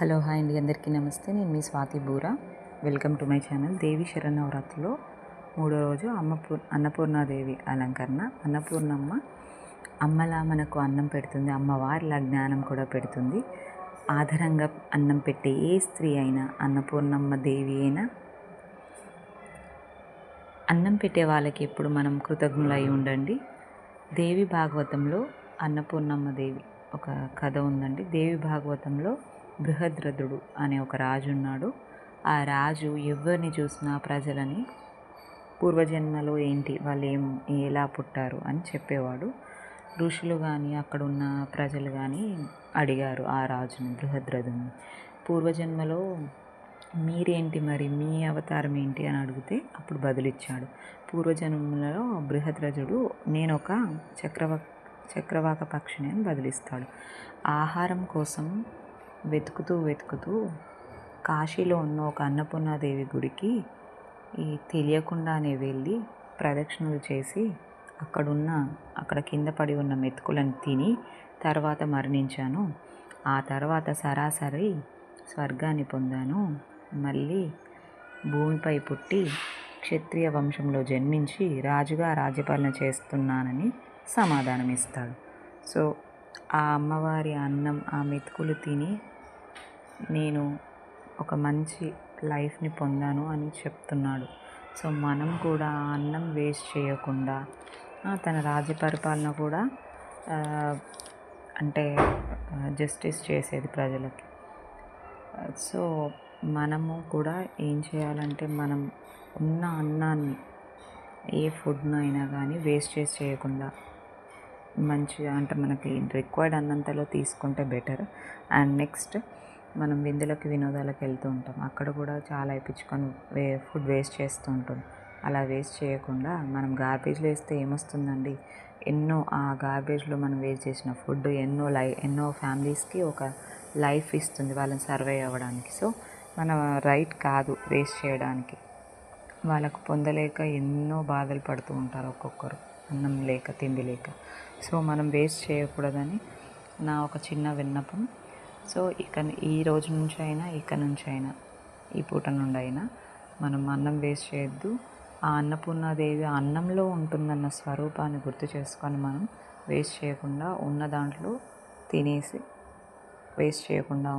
Hello hi అండి. అందరికీ నమస్తే. నేను మీ Swathi Boora. Welcome to my channel. Devi శరణవరాత్రిలో మూడో రోజు అమ్మపూర్ అన్నపూర్ణాదేవి అలంకరణ. అన్నపూర్ణమ్మ అమ్మలా మనకు అన్నం పెడుతుంది. అమ్మవారిలా జ్ఞానం కూడా పెడుతుంది. ఆధారంగా అన్నం పెట్టే ఏ స్త్రీ అయినా అన్నపూర్ణమ్మ దేవి అయినా అన్నం పెట్టే వాళ్ళకి ఎప్పుడు మనం కృతజ్ఞులై ఉండండి. దేవి భాగవతంలో అన్నపూర్ణమ్మ దేవి ఒక కథ ఉందండి. దేవి భాగవతంలో బృహద్రథుడు అనే ఒక రాజు ఉన్నాడు ఆ రాజు ఎవరిని చూసినా ప్రజలని పూర్వజన్మలో ఏంటి వాళ్ళు ఏం ఎలా పుట్టారు అని చెప్పేవాడు. ఋషులు కానీ అక్కడ ఉన్న ప్రజలు కానీ అడిగారు ఆ రాజుని బృహద్రథుని. పూర్వజన్మలో మీరేంటి మరి మీ అవతారం ఏంటి అని అడిగితే అప్పుడు బదులిచ్చాడు. పూర్వజన్మలలో బృహద్రజుడు నేను ఒక చక్రవ చక్రవాక పక్షిని అని బదులిస్తాడు. ఆహారం కోసం వెతుకుతూ వెతుకుతూ కాశీలో ఉన్న ఒక అన్నపూర్ణాదేవి గుడికి ఈ తెలియకుండానే వెళ్ళి ప్రదక్షిణలు చేసి అక్కడున్న అక్కడ కింద పడి ఉన్న మెతుకులను తిని తర్వాత మరణించాను. ఆ తర్వాత సరాసరి స్వర్గాన్ని పొందాను. మళ్ళీ భూమిపై పుట్టి క్షత్రియ వంశంలో జన్మించి రాజుగా రాజ్యపాలన చేస్తున్నానని సమాధానం ఇస్తాడు సో ఆ అమ్మవారి అన్నం ఆ మెతుకులు తిని నేను ఒక మంచి లైఫ్ని పొందాను అని చెప్తున్నాడు. సో మనం కూడా ఆ అన్నం వేస్ట్ చేయకుండా తన రాజ్య పరిపాలన కూడా అంటే జస్టిస్ చేసేది ప్రజలకి. సో మనము కూడా ఏం చేయాలంటే మనం ఉన్న అన్నాన్ని ఏ ఫుడ్ను అయినా కానీ వేస్ట్ చేసి చేయకుండా మంచిగా అంటే మనకి రిక్వైర్డ్ అన్నంతలో తీసుకుంటే బెటర్ అండ్ నెక్స్ట్ మనం విందులకి వినోదాలకు వెళ్తూ ఉంటాం. అక్కడ కూడా చాలా ఇప్పించుకొని వే ఫుడ్ వేస్ట్ చేస్తూ ఉంటాం. అలా వేస్ట్ చేయకుండా మనం గార్బేజ్లో వేస్తే ఏమొస్తుందండి? ఎన్నో ఆ గార్బేజ్లో మనం వేస్ట్ చేసిన ఫుడ్ ఎన్నో లై ఎన్నో ఫ్యామిలీస్కి ఒక లైఫ్ ఇస్తుంది వాళ్ళని సర్వే అవ్వడానికి. సో మన రైట్ కాదు వేస్ట్ చేయడానికి. వాళ్ళకు పొందలేక ఎన్నో బాధలు పడుతూ ఉంటారు ఒక్కొక్కరు. అన్నం లేక తిండి లేక. సో మనం వేస్ట్ చేయకూడదని నా ఒక చిన్న విన్నపం. సో ఇక ఈ రోజు నుంచి అయినా ఇక నుంచి అయినా ఈ పూట నుండి అయినా మనం అన్నం వేస్ట్ చేయొద్దు. ఆ అన్నపూర్ణాదేవి అన్నంలో ఉంటుందన్న స్వరూపాన్ని గుర్తు చేసుకొని మనం వేస్ట్ చేయకుండా ఉన్న దాంట్లో తినేసి వేస్ట్ చేయకుండా